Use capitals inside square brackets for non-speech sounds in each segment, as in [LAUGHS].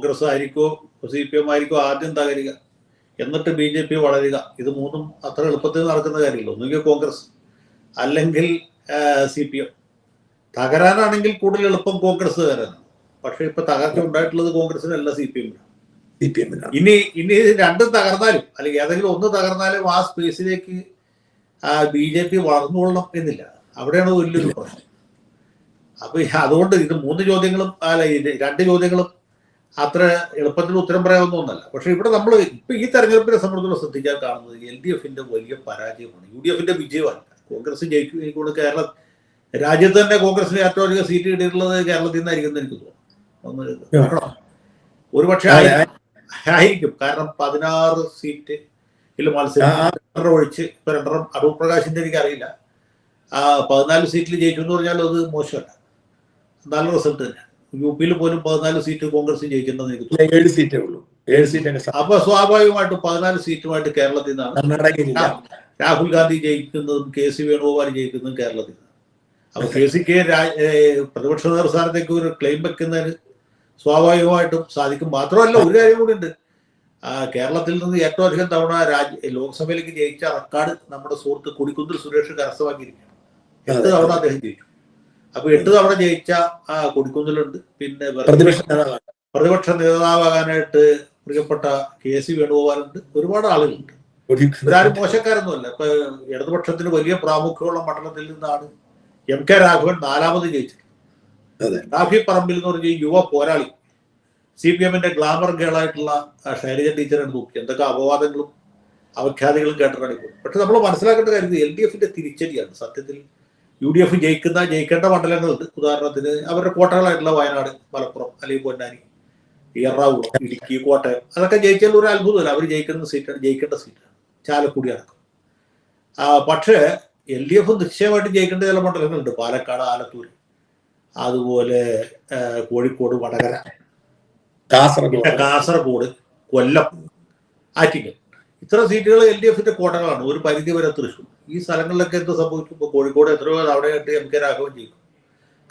കോൺഗ്രസ് ആയിരിക്കോ C P M ആയിരിക്കോ ആദ്യം തകരുക. എന്നിട്ട് ബി ജെ പി വളരുക. ഇത് മൂന്നും അത്ര എളുപ്പത്തിൽ നടക്കുന്ന കാര്യമില്ല. ഒന്നുകിൽ കോൺഗ്രസ് അല്ലെങ്കിൽ സി പി എം തകരാനാണെങ്കിൽ കൂടുതൽ എളുപ്പം കോൺഗ്രസ് തകരാനാണ് പക്ഷെ ഇപ്പൊ തകർച്ച ഉണ്ടായിട്ടുള്ളത് കോൺഗ്രസിനല്ല സി പി എമ്മിനാണ് സി പി എമ്മിനാണ് ഇനി ഇനി രണ്ടും തകർന്നാലും അല്ലെങ്കിൽ ഏതെങ്കിലും ഒന്ന് തകർന്നാലും ആ സ്പേസിലേക്ക് ബി ജെ പി വളർന്നുകൊള്ളണം എന്നില്ല. അവിടെയാണ് വലിയൊരു പ്രശ്നം. അപ്പൊ അതുകൊണ്ട് ഇത് മൂന്ന് ചോദ്യങ്ങളും അല്ല രണ്ട് ചോദ്യങ്ങളും അത്ര എളുപ്പത്തിൽ ഉത്തരം പറയാവുന്നൊന്നല്ല പക്ഷെ ഇവിടെ നമ്മൾ ഇപ്പൊ ഈ തെരഞ്ഞെടുപ്പിനെ സംബന്ധിച്ചുള്ള ശ്രദ്ധിക്കാൻ കാണുന്നത് എൽ ഡി എഫിന്റെ വലിയ പരാജയമാണ്. യു ഡി എഫിന്റെ വിജയമാണ്. കോൺഗ്രസ് ജയിക്കും കേരള രാജ്യത്ത് തന്നെ കോൺഗ്രസിന് ഏറ്റവും അധികം സീറ്റ് കിട്ടിയിട്ടുള്ളത് കേരളത്തിൽ നിന്നായിരിക്കും എന്ന് എനിക്ക് തോന്നുന്നു. ഒരു പക്ഷേ ആയിരിക്കും. കാരണം പതിനാറ് സീറ്റ് മത്സരം ഒഴിച്ച് ഇപ്പൊ രണ്ടെണ്ണം അടൂർ പ്രകാശിന്റെ എനിക്ക് അറിയില്ല. ആ പതിനാല് സീറ്റിൽ ജയിച്ചു എന്ന് പറഞ്ഞാൽ അത് മോശമല്ല. നല്ല റിസൾട്ട് തന്നെ യു പിയിൽ പോലും പതിനാല് സീറ്റ് കോൺഗ്രസ് ജയിക്കുന്നതെന്ന് എനിക്ക് ഏഴ് സീറ്റേ ഉള്ളൂ. ഏഴ് സീറ്റ് അപ്പൊ സ്വാഭാവികമായിട്ടും പതിനാല് സീറ്റുമായിട്ട് കേരളത്തിൽ നിന്നാണ്. രാഹുൽ ഗാന്ധി ജയിക്കുന്നതും കെ സി വേണുഗോപാൽ ജയിക്കുന്നതും കേരളത്തിൽ നിന്നാണ്. അപ്പൊ കെ സിക്ക് പ്രതിപക്ഷ നേതൃസ്ഥാനത്തേക്ക് ഒരു ക്ലെയിം വെക്കുന്നതിന് സ്വാഭാവികമായിട്ടും സാധിക്കും. മാത്രമല്ല ഒരു കാര്യം കൂടി ഉണ്ട്. കേരളത്തിൽ നിന്ന് ഏറ്റവും അധികം തവണ രാജ്യ ലോക്സഭയിലേക്ക് ജയിച്ച റെക്കോർഡ് നമ്മുടെ സുഹൃത്ത് കൊടിക്കുന്നിൽ സുരേഷ് കരസ്ഥമാക്കിയിരിക്കുകയാണ്. എട്ട് അതെ. തവണ അദ്ദേഹം ജയിച്ചു? അപ്പൊ എട്ട് തവണ ജയിച്ച ആ കൊടിക്കുന്നിലുണ്ട്. പിന്നെ പ്രതിപക്ഷ നേതാവാണ് പ്രതിപക്ഷ നേതാവാകാനായിട്ട് പ്രിയപ്പെട്ട കെ സി വേണുഗോപാലുണ്ട്. ഒരുപാട് ആളുകളുണ്ട്. ഇവരാരും മോശക്കാരൊന്നുമല്ല. ഇപ്പൊ ഇടതുപക്ഷത്തിന് വലിയ പ്രാമുഖ്യമുള്ള മണ്ഡലത്തിൽ നിന്നാണ് എം കെ രാഘവൻ നാലാമത് ജയിച്ചത്. അതെ. റാഫി പറമ്പിൽ എന്ന് പറഞ്ഞ യുവ പോരാളി സി പി എമ്മിന്റെ ഗ്ലാമർ ഗേളായിട്ടുള്ള ശൈലജ ടീച്ചറാണ് നോക്കി എന്തൊക്കെ അപവാദങ്ങളും അവഖ്യാതികളും കേട്ടിട്ടാണ് ഇപ്പോൾ പക്ഷെ നമ്മൾ മനസ്സിലാക്കേണ്ട കാര്യം എൽ ഡി എഫിന്റെ തിരിച്ചടിയാണ്. സത്യത്തിൽ യു ഡി എഫ് ജയിക്കുന്ന ജയിക്കേണ്ട മണ്ഡലങ്ങളുണ്ട് ഉദാഹരണത്തിന് അവരുടെ കോട്ടകളായിട്ടുള്ള വയനാട് മലപ്പുറം അല്ലെങ്കിൽ പൊന്നാനി എറണാകുളം ഇടുക്കി കോട്ടയം അതൊക്കെ ജയിച്ചാൽ ഒരു അത്ഭുതമല്ല. അവർ ജയിക്കുന്ന സീറ്റാണ് ജയിക്കേണ്ട സീറ്റാണ് ചാലക്കുടി അടക്കം. പക്ഷേ എൽ ഡി എഫ് നിശ്ചയമായിട്ട് ജയിക്കേണ്ട ചില മണ്ഡലങ്ങളുണ്ട്. പാലക്കാട് ആലത്തൂർ അതുപോലെ കോഴിക്കോട് വടകര കാസർഗോഡ്. കാസർഗോഡ് കൊല്ലം ആറ്റിങ്ങൽ. ഇത്ര സീറ്റുകൾ എൽ ഡി എഫിന്റെ കോട്ടകളാണ് ഒരു പരിധി വരെ തൃശ്ശൂർ. ഈ സ്ഥലങ്ങളിലൊക്കെ എന്ത് സംഭവിച്ചു ഇപ്പോൾ കോഴിക്കോട് എത്രയോ അവിടെ കണ്ട് എം കെ രാഘവൻ ചെയ്തു.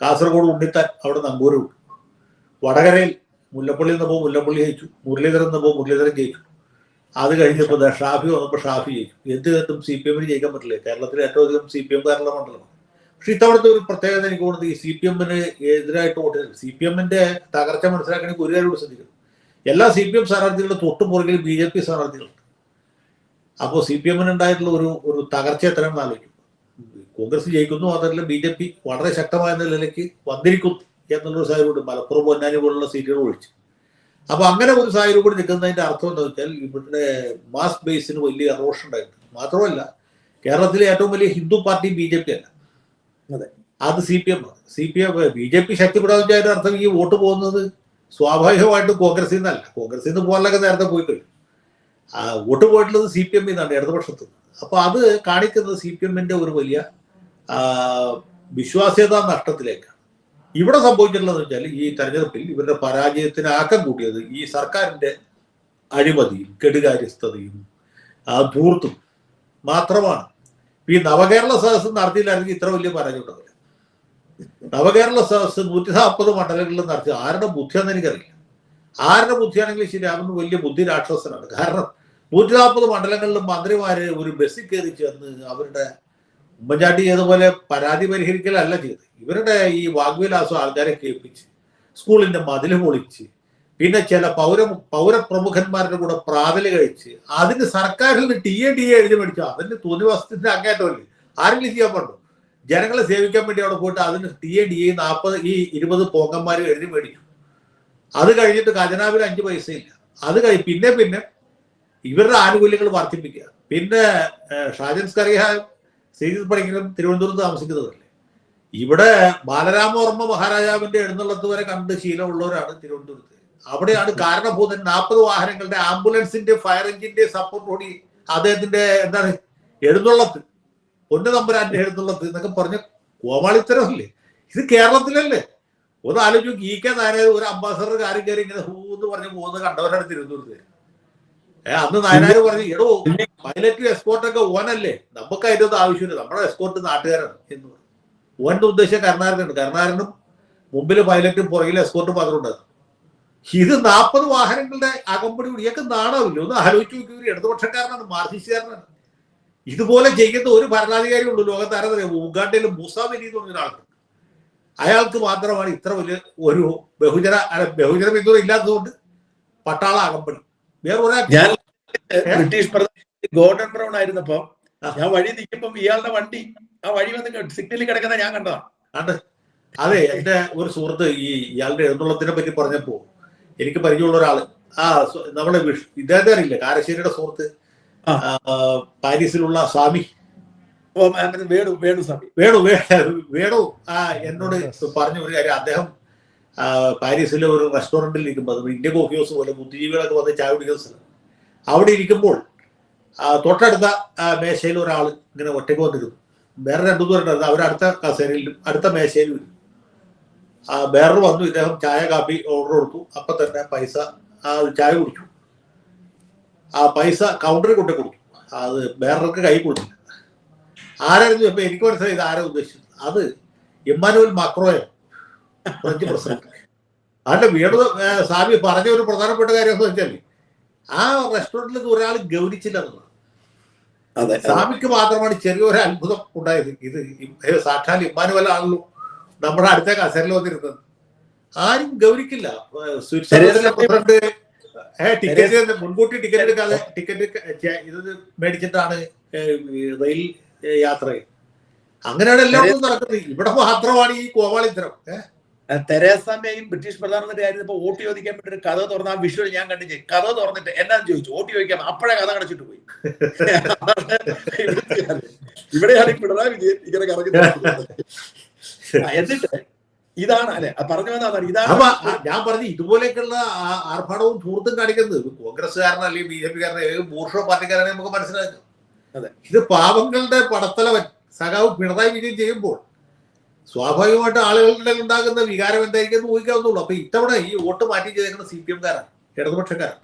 കാസർഗോഡ് ഉണ്ണിത്താൻ അവിടെ നമ്പൂരും വടകരയിൽ മുല്ലപ്പള്ളി നിന്നപ്പോൾ മുല്ലപ്പള്ളി ജയിച്ചു. മുരളീധരൻ നിന്നപ്പോൾ മുരളീധരൻ ജയിച്ചു. അത് കഴിഞ്ഞപ്പോൾ ഷാഫി വന്നപ്പോൾ ഷാഫി ജയിച്ചു. എന്ത് കണ്ടും സി പി എമ്മിന് ജയിക്കാൻ പറ്റില്ല? കേരളത്തിലെ ഏറ്റവും അധികം സി പി എം എംകാരുള്ള മണ്ഡലമാണ്. പക്ഷെ ഇത്തവണത്തെ ഒരു പ്രത്യേകത എനിക്ക് തോന്നുന്നത് ഈ സി പി എമ്മിന് എതിരായിട്ട് വോട്ട് സി പി എമ്മിന്റെ തകർച്ച മനസ്സിലാക്കണമെങ്കിൽ ഒരു കാര്യം ശ്രദ്ധിക്കണം. എല്ലാ സി പി എം സ്ഥാനാർത്ഥികളുടെ തൊട്ടുപുറകിൽ ബി ജെ പി സ്ഥാനാർത്ഥികളുണ്ട്. അപ്പോൾ സി പി എമ്മിന് ഉണ്ടായിട്ടുള്ള ഒരു ഒരു തകർച്ച എത്രയാണെന്ന് ആലോചിക്കും. കോൺഗ്രസ് ജയിക്കുന്നു അതല്ല ബി ജെ പി വളരെ ശക്തമായ നിലയിലേക്ക് വന്നിരിക്കുന്നു എന്നുള്ളൊരു സാഹചര്യമുണ്ട്. മലപ്പുറം പൊന്നാനി പോലുള്ള സീറ്റുകൾ ഒഴിച്ച്. അപ്പൊ അങ്ങനെ ഒരു സാഹചര്യം കൂടി നിൽക്കുന്നതിന്റെ അർത്ഥം എന്താ വെച്ചാൽ ഇവിടെ മാസ് ബേസിന് വലിയ റോഷൻ ഉണ്ടായിട്ടുണ്ട്. മാത്രമല്ല കേരളത്തിലെ ഏറ്റവും വലിയ Hindu party B J P അല്ല. അതെ. അത് C P M C P M B J P ശക്തിപ്പെടാന്ന് വെച്ചാൽ അർത്ഥം ഈ വോട്ട് പോകുന്നത് സ്വാഭാവികമായിട്ടും കോൺഗ്രസിൽ നിന്നല്ല. കോൺഗ്രസിൽ നിന്ന് പോകാനൊക്കെ നേരത്തെ പോയി കഴിഞ്ഞു വോട്ട് പോയിട്ടുള്ളത് സി പി എമ്മിൽ നിന്നാണ് ഇടതുപക്ഷത്ത്. അപ്പോൾ അപ്പൊ അത് കാണിക്കുന്നത് സി പി എമ്മിന്റെ ഒരു വലിയ വിശ്വാസ്യത നഷ്ടത്തിലേക്കാണ്. ഇവിടെ സംഭവിച്ചിട്ടുള്ളതെന്ന് വെച്ചാൽ ഈ തെരഞ്ഞെടുപ്പിൽ ഇവരുടെ പരാജയത്തിന് ആക്കം കൂട്ടിയത് ഈ സർക്കാരിന്റെ അഴിമതിയും കെടുകാര്യസ്ഥതയും ധൂർത്തും മാത്രമാണ്. ഈ നവകേരള സദസ് നടത്തിയില്ലായിരുന്നെങ്കിൽ ഇത്ര വലിയ പരാജയം ഉണ്ടാവില്ല. നവകേരള സദസ് നൂറ്റി നാൽപ്പത് മണ്ഡലങ്ങളിൽ നടത്തി ആരുടെ ബുദ്ധിയാണെന്ന് എനിക്കറിയില്ല. ആരുടെ ബുദ്ധിയാണെങ്കിലും ശരി അവന് വലിയ ബുദ്ധി രാക്ഷസനാണ്. കാരണം നൂറ്റി നാൽപ്പത് മണ്ഡലങ്ങളിലും മന്ത്രിമാര് ഒരു ബസ്സിൽ കയറി ചേർന്ന് അവരുടെ ഉമ്മൻചാണ്ടി ചെയ്തപോലെ പരാതി പരിഹരിക്കലല്ല ചെയ്ത് ഇവരുടെ ഈ വാഗ്വിലാസം ആൾക്കാരെ കേൾപ്പിച്ച് സ്കൂളിന്റെ മതിൽ പൊളിച്ച് പിന്നെ ചില പൗര പൗരപ്രമുഖന്മാരുടെ കൂടെ പ്രാതൽ കഴിച്ച് അതിന് സർക്കാരിൽ നിന്ന് ടി എ ടി എ എഴുതി മേടിച്ചു. അതിന് തോന്നിവാസത്തിന്റെ അങ്ങേറ്റമല്ലേ? ആരെങ്കിലും ചെയ്യാൻ പാടുണ്ടോ? ജനങ്ങളെ സേവിക്കാൻ വേണ്ടി അവിടെ പോയിട്ട് അതിന് ടി എ ഡി എ നാൽപ്പത് ഈ ഇരുപത് പോങ്ങന്മാർ എഴുതി മേടിച്ചു. അത് കഴിഞ്ഞിട്ട് ഖജനാവിൽ അഞ്ച് പൈസയില്ല. അത് കഴി പിന്നെ പിന്നെ ഇവരുടെ ആനുകൂല്യങ്ങൾ വർദ്ധിപ്പിക്കുക. പിന്നെ ഷാജൻ സ്കറിയ ശ്രീജിത് പണിക്കരും തിരുവനന്തപുരത്ത് താമസിക്കുന്നതല്ലേ ഇവിടെ ബാലരാമവർമ്മ മഹാരാജാവിന്റെ എഴുന്നള്ളത്ത് വരെ കണ്ട് ശീലമുള്ളവരാണ് തിരുവനന്തപുരത്ത്. അവിടെയാണ് കാരണഭൂതൻ നാൽപ്പത് വാഹനങ്ങളുടെ ആംബുലൻസിന്റെ ഫയർ എഞ്ചിന്റെ കൂടി അദ്ദേഹത്തിന്റെ എന്താണ് എഴുന്നള്ളത്ത്. പൊന്നു തമ്പുരാന്റെ എഴുന്നള്ളത്ത് എന്നൊക്കെ പറഞ്ഞ കോമാളിത്തരമല്ലേ. ഇത് കേരളത്തിലല്ലേ. ഒന്ന് ആലോചിച്ചു ഇ കെ ഒരു അംബാസഡർ കാര്യം കയറി ഇങ്ങനെ ഹൂ എന്ന് പറഞ്ഞ് പോകുന്ന കണ്ടവരാണ് തിരുവനന്തപുരത്ത് അന്ന് നായനാര് പറഞ്ഞു എടോ പൈലറ്റ് എസ്കോർട്ടൊക്കെ ഓനല്ലേ നമുക്ക് അതിന്റെ ഒന്നും ആവശ്യമില്ല. നമ്മുടെ എസ്കോർട്ട് നാട്ടുകാരാണ്. എന്ന് പറഞ്ഞു. ഓന്റെ ഉദ്ദേശം കരുണാകരനുണ്ട് കരുണാകരനും മുമ്പിൽ പൈലറ്റും പുറകിൽ എസ്കോർട്ടും മാത്രം ഉണ്ടായിരുന്നു. ഇത് നാൽപ്പത് വാഹനങ്ങളുടെ അകമ്പടി ഇയൊക്കെ നാണാവില്ല? ഒന്ന് ആലോചിച്ച് നോക്കി ഒരു ഇടതുപക്ഷക്കാരനാണ് മാർസിസ്റ്റുകാരനാണ്. ഇതുപോലെ ചെയ്യുന്ന ഒരു ഭരണാധികാരി ഉള്ളൂ ലോകത്ത്. ആരാധന ഉഗാണ്ടയിൽ മുസാമിനി എന്ന് പറഞ്ഞ ഒരാളുണ്ട് അയാൾക്ക് മാത്രമാണ് ഇത്ര വലിയ ഒരു ബഹുജന ബഹുജന പിന്തുണ ഇല്ലാത്തതുകൊണ്ട് പട്ടാള അകമ്പടി. വേറെ ഞാൻ ബ്രിട്ടീഷ് പ്രധാനമന്ത്രി ഗോർഡൻ ബ്രൗൺ ആയിരുന്നപ്പോ ആ. ഞാൻ വഴി നിൽക്കുമ്പോ ഇയാളുടെ വണ്ടി ആ വഴി വന്ന് സിഗ്നലിൽ കിടക്കുന്ന ഞാൻ കണ്ടതാ. അതെ എന്റെ ഒരു സുഹൃത്ത് ഈ ഇയാളുടെ എഴുന്നള്ളത്തിനെ പറ്റി പറഞ്ഞപ്പോ എനിക്ക് പരിചയമുള്ള ഒരാൾ. ആ നമ്മുടെ വിഷ് ഇദ്ദേഹത്തെ അറിയില്ല? കാരശ്ശേരിയുടെ സുഹൃത്ത്. പാരീസിലുള്ള സ്വാമി. വേണു വേണു സ്വാമി. വേണു വേണു വേണു. ആ എന്നോട് പറഞ്ഞ ഒരു കാര്യം അദ്ദേഹം പാരീസിലെ ഒരു റെസ്റ്റോറന്റിൽ ഇരിക്കുമ്പോൾ അത് ഇന്ത്യ കോഫി ഹൗസ് പോലെ ബുദ്ധിജീവികളൊക്കെ വന്ന് ചായ കുടിക്കുന്ന സ്ഥലം. അവിടെ ഇരിക്കുമ്പോൾ തൊട്ടടുത്ത മേശയിൽ ഒരാൾ ഇങ്ങനെ ഒറ്റയ്ക്ക് വന്നിരുന്നു. വേറെ രണ്ടു പേരുണ്ടായിരുന്നു അവരടുത്ത കസേരയിലും അടുത്ത മേശയിലും ഇരുന്നു. ആ വേറെ വന്നു. ഇദ്ദേഹം ചായ കാപ്പി ഓർഡർ കൊടുത്തു. അപ്പം തന്നെ പൈസ ചായ കുടിച്ചു. ആ പൈസ കൗണ്ടറിൽ കൊണ്ടു കൊടുത്തു. അത് വേറൊക്കെ കൈ കൊടുത്തില്ല. ആരായിരുന്നു? ചോദിച്ചപ്പോൾ എനിക്ക് മനസ്സിലായി ഇത് ആരാ ഉദ്ദേശിച്ചത്. അത് ഇമ്മാനുവൽ മക്രോയോ ഫ്രഞ്ച് പ്രസിഡന്റ് വീട് സ്വാമി പറഞ്ഞ ഒരു പ്രധാനപ്പെട്ട കാര്യം എന്ന് വെച്ചാൽ ആ റെസ്റ്റോറന്റിൽ ഒരാൾ ഗൗനിച്ചില്ല എന്നാണ് അതെ. സാമിക്ക് സ്വാമിക്ക് മാത്രമാണ് ചെറിയൊരു അത്ഭുതം ഉണ്ടായത്. ഇത് സാക്ഷാൽ ഇമ്മാനുവൽ ആണല്ലോ നമ്മുടെ അടുത്ത കസേരയിൽ വന്നിരുന്നത്. ആരും ഗൗരിക്കില്ല. സ്വിറ്റ്സർലൻഡിലെ പ്രസിഡന്റ് ടിക്കറ്റ് മുൻകൂട്ടി ടിക്കറ്റ് എടുക്കാതെ ടിക്കറ്റ് ഇത് മേടിച്ചിട്ടാണ് റെയിൽ യാത്ര അങ്ങനെയാണ് എല്ലായിടത്തും നടക്കുന്നത്. ഇവിടെ മാത്രമാണ് ഈ കോവാളിത്തരം ഏഹ് തെരേസ മേയും ബ്രിട്ടീഷ് പ്രധാനമന്ത്രി ആയിരുന്നപ്പോ വോട്ട് ചോദിക്കാൻ വേണ്ടി ഒരു കഥ തുറന്ന ആ വിഷ്വൽ ഞാൻ കണ്ടു കഥ തുറന്നിട്ട് എന്നാന്ന് ചോദിച്ചു? വോട്ട് ചോദിക്കാം അപ്പോഴേ കഥ കടച്ചിട്ട് പോയി. [LAUGHS] ഇവിടെയാണ് ഈ പിണറായി വിജയൻ ഇങ്ങനെ കറങ്ങി എന്നിട്ട് ഇതാണ് അല്ലെ? പറഞ്ഞു വന്നതാണ് ഇതാണ് ഞാൻ പറഞ്ഞു ഇതുപോലെയൊക്കെയുള്ള ആർഭാടവും ധൂർത്തും കാണിക്കുന്നത്. കോൺഗ്രസ് കോൺഗ്രസ്സുകാരൻ അല്ലെങ്കിൽ ബി ജെ പിക്കാരനെ ബൂർഷ പാർട്ടിക്കാരനെ നമുക്ക് മനസ്സിലാക്കാം. അതെ. ഇത് പാവങ്ങളുടെ പടത്തലവൻ സഖാവ് പിണറായി വിജയൻ ചെയ്യുമ്പോൾ സ്വാഭാവികമായിട്ട് ആളുകളുടെ ഉണ്ടാകുന്ന വികാരം എന്തായിരിക്കും എന്ന് ഊഹിക്കാവുന്നുള്ളൂ അപ്പൊ ഇത്തവണ ഈ വോട്ട് മാറ്റി ചെയ്തേക്കുന്ന സി പി എംകാരാണ് ഇടതുപക്ഷക്കാരാണ്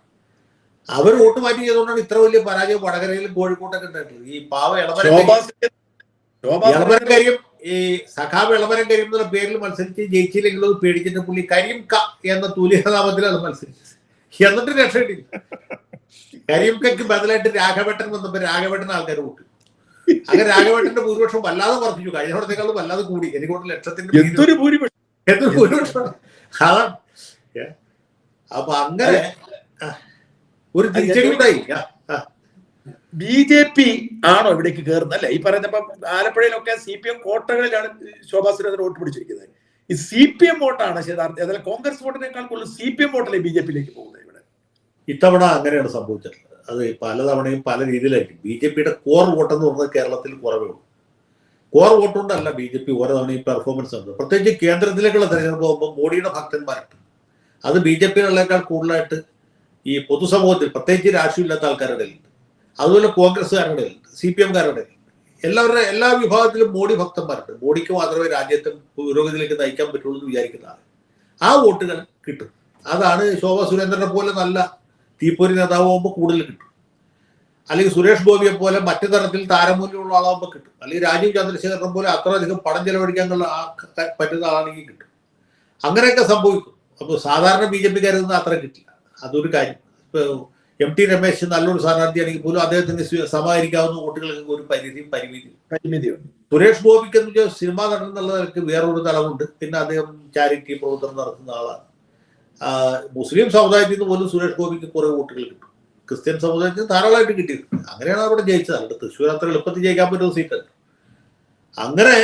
അവർ വോട്ട് മാറ്റി ചെയ്തുകൊണ്ടാണ് ഇത്ര വലിയ പരാജയം വടകരയിലും കോഴിക്കോട്ടൊക്കെ ഉണ്ടായിട്ടുള്ളത്. ഈ പാവ ഇളമരം കരിയും ഈ സഖാവ് ഇളമരം കരിയും എന്നുള്ള പേരിൽ മത്സരിച്ച് ജയിച്ചില്ലെങ്കിലും അത് പേടിച്ചിട്ട് പുള്ളി കരിയും ക എന്ന തുല്യനാമത്തിലാണ് മത്സരിച്ചത്. എന്നിട്ട് രക്ഷയിട്ടില്ല കരിയും കയ്ക്ക് ബദലായിട്ട് രാഘവേട്ടൻ വന്നപ്പോ രാഘവേട്ടൻ ആൾക്കാർ കൂട്ടി അങ്ങനെ രാഘവേട്ടന്റെ ഭൂരിപക്ഷം വല്ലാതെ വർദ്ധിച്ചു. കഴിഞ്ഞ തവണത്തേക്കാളും വല്ലാതെ കൂടി. എനിക്ക് ലക്ഷത്തിന്റെ എന്തൊരു ഭൂരിപക്ഷം. എന്തൊരു ഭൂരിപക്ഷം? അതാണ്? അപ്പൊ അങ്ങനെ ഒരു തിരിച്ചടി. ബി ജെ പി ആണോ ഇവിടേക്ക് കയറുന്നത് അല്ലെ? ഈ പറയുന്ന ഇപ്പം ആലപ്പുഴയിലൊക്കെ സി പി എം കോട്ടകളിലാണ് ശോഭാ സുരേന്ദ്രൻ വോട്ട് പിടിച്ചിരിക്കുന്നത്. ഈ സി പി എം വോട്ടാണ് യഥാർത്ഥം അതായത് കോൺഗ്രസ് വോട്ടിനേക്കാൾ കൂടുതൽ സി പി എം വോട്ടല്ലേ ബി ജെ പിയിലേക്ക് പോകുന്നത് ഇവിടെ? ഇത്തവണ അങ്ങനെയാണ് സംഭവിച്ചിട്ടുള്ളത്. അത് പലതവണയും പല രീതിയിലായിരിക്കും. ബി ജെ പിയുടെ കോർ വോട്ട് എന്ന് പറഞ്ഞത് കേരളത്തിൽ കുറവേ ഉള്ളൂ. കോർ വോട്ട് കൊണ്ടല്ല ബി ജെ പി ഓരോ തവണയും പെർഫോമൻസ് നടത്തുന്നത് പ്രത്യേകിച്ച് കേന്ദ്രത്തിലേക്കുള്ള തെരഞ്ഞെടുപ്പ് പോകുമ്പോൾ മോഡിയുടെ ഭക്തന്മാരുണ്ട്. അത് ബി ജെ പിയുള്ളേക്കാൾ കൂടുതലായിട്ട് ഈ പൊതുസമൂഹത്തിൽ പ്രത്യേകിച്ച് രാഷ്ട്രീയമില്ലാത്ത ആൾക്കാരുടെ ഉണ്ട്. അതുപോലെ കോൺഗ്രസ്സുകാരുടെ ഉണ്ട് സി പി എംകാരുടെ എല്ലാവരുടെ എല്ലാ വിഭാഗത്തിലും മോഡി ഭക്തന്മാരുണ്ട്. മോഡിക്ക് മാത്രമേ രാജ്യത്തെ പുരോഗതിയിലേക്ക് നയിക്കാൻ പറ്റുള്ളൂ എന്ന് വിചാരിക്കുന്നതാണ് ആ വോട്ടുകൾ കിട്ടും. അതാണ് ശോഭ സുരേന്ദ്രനെ പോലെ നല്ല തീപ്പൊരി നേതാവുമ്പോൾ കൂടുതൽ കിട്ടും. അല്ലെങ്കിൽ സുരേഷ് ഗോപിയെ പോലെ മറ്റു തരത്തിൽ താരമൂല്യമുള്ള ആളാകുമ്പോൾ കിട്ടും. അല്ലെങ്കിൽ രാജീവ് ചന്ദ്രശേഖരനെ പോലെ അത്ര അധികം പണം ക- പറ്റുന്ന ആളാണെങ്കിൽ കിട്ടും. അങ്ങനെയൊക്കെ സംഭവിക്കും. അപ്പോൾ സാധാരണ ബി ജെ പി കാര്യം അത്ര കിട്ടില്ല. അതൊരു കാര്യം. ഇപ്പൊ എം ടി രമേശ് നല്ലൊരു സ്ഥാനാർത്ഥിയാണെങ്കിൽ പോലും അദ്ദേഹത്തിന് സമാഹരിക്കാവുന്ന വോട്ടുകൾക്ക് ഒരു പരിധിയും പരിമിതിയും. പരിമിതിയുണ്ട്. സുരേഷ് ഗോപിക്ക് എന്ന് വെച്ചാൽ സിനിമ നടൻ എന്നുള്ള വേറൊരു തലമുണ്ട്. പിന്നെ അദ്ദേഹം ചാരിറ്റി പ്രവർത്തനം നടത്തുന്ന ആളാണ്. മുസ്ലിം സമുദായത്തിൽ നിന്ന് പോലും സുരേഷ് ഗോപിക്ക് കുറെ വോട്ടുകൾ കിട്ടും. ക്രിസ്ത്യൻ സമുദായത്തിൽ നിന്ന് ധാരാളമായിട്ട് കിട്ടിയിട്ടുണ്ട്. അങ്ങനെയാണ് അവിടെ ജയിച്ചത്. അവിടെ തൃശ്ശൂർ അത്ര എളുപ്പത്തിൽ ജയിക്കാൻ പറ്റുന്ന സീറ്റല്ല. അങ്ങനെ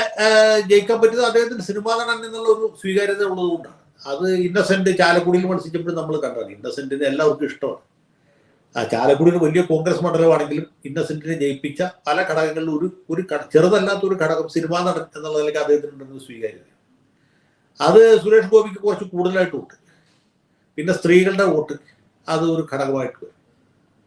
ജയിക്കാൻ പറ്റുന്നത് അദ്ദേഹത്തിന് സിനിമാ നടൻ എന്നുള്ള ഒരു സ്വീകാര്യത ഉള്ളതുകൊണ്ടാണ് അത് ഇന്നസെന്റ് ചാലക്കുടിയിൽ മത്സരിച്ചപ്പോഴും നമ്മൾ കണ്ടതാണ്. ഇന്നസെന്റിനെ എല്ലാവർക്കും ഇഷ്ടമാണ്. ആ ചാലക്കുടിയിൽ വലിയ കോൺഗ്രസ് മണ്ഡലമാണെങ്കിലും ഇന്നസെന്റിനെ ജയിപ്പിച്ച പല ഘടകങ്ങളിലും ഒരു ഒരു ചെറുതല്ലാത്ത ഒരു ഘടകം സിനിമാ നടൻ എന്നുള്ള നിലയ്ക്ക് അദ്ദേഹത്തിനുണ്ടെന്ന് സ്വീകാര്യത. അത് സുരേഷ് ഗോപിക്ക് കുറച്ച് കൂടുതലായിട്ടുണ്ട് പിന്നെ സ്ത്രീകളുടെ വോട്ട് അത് ഒരു ഘടകമായിട്ട് വരും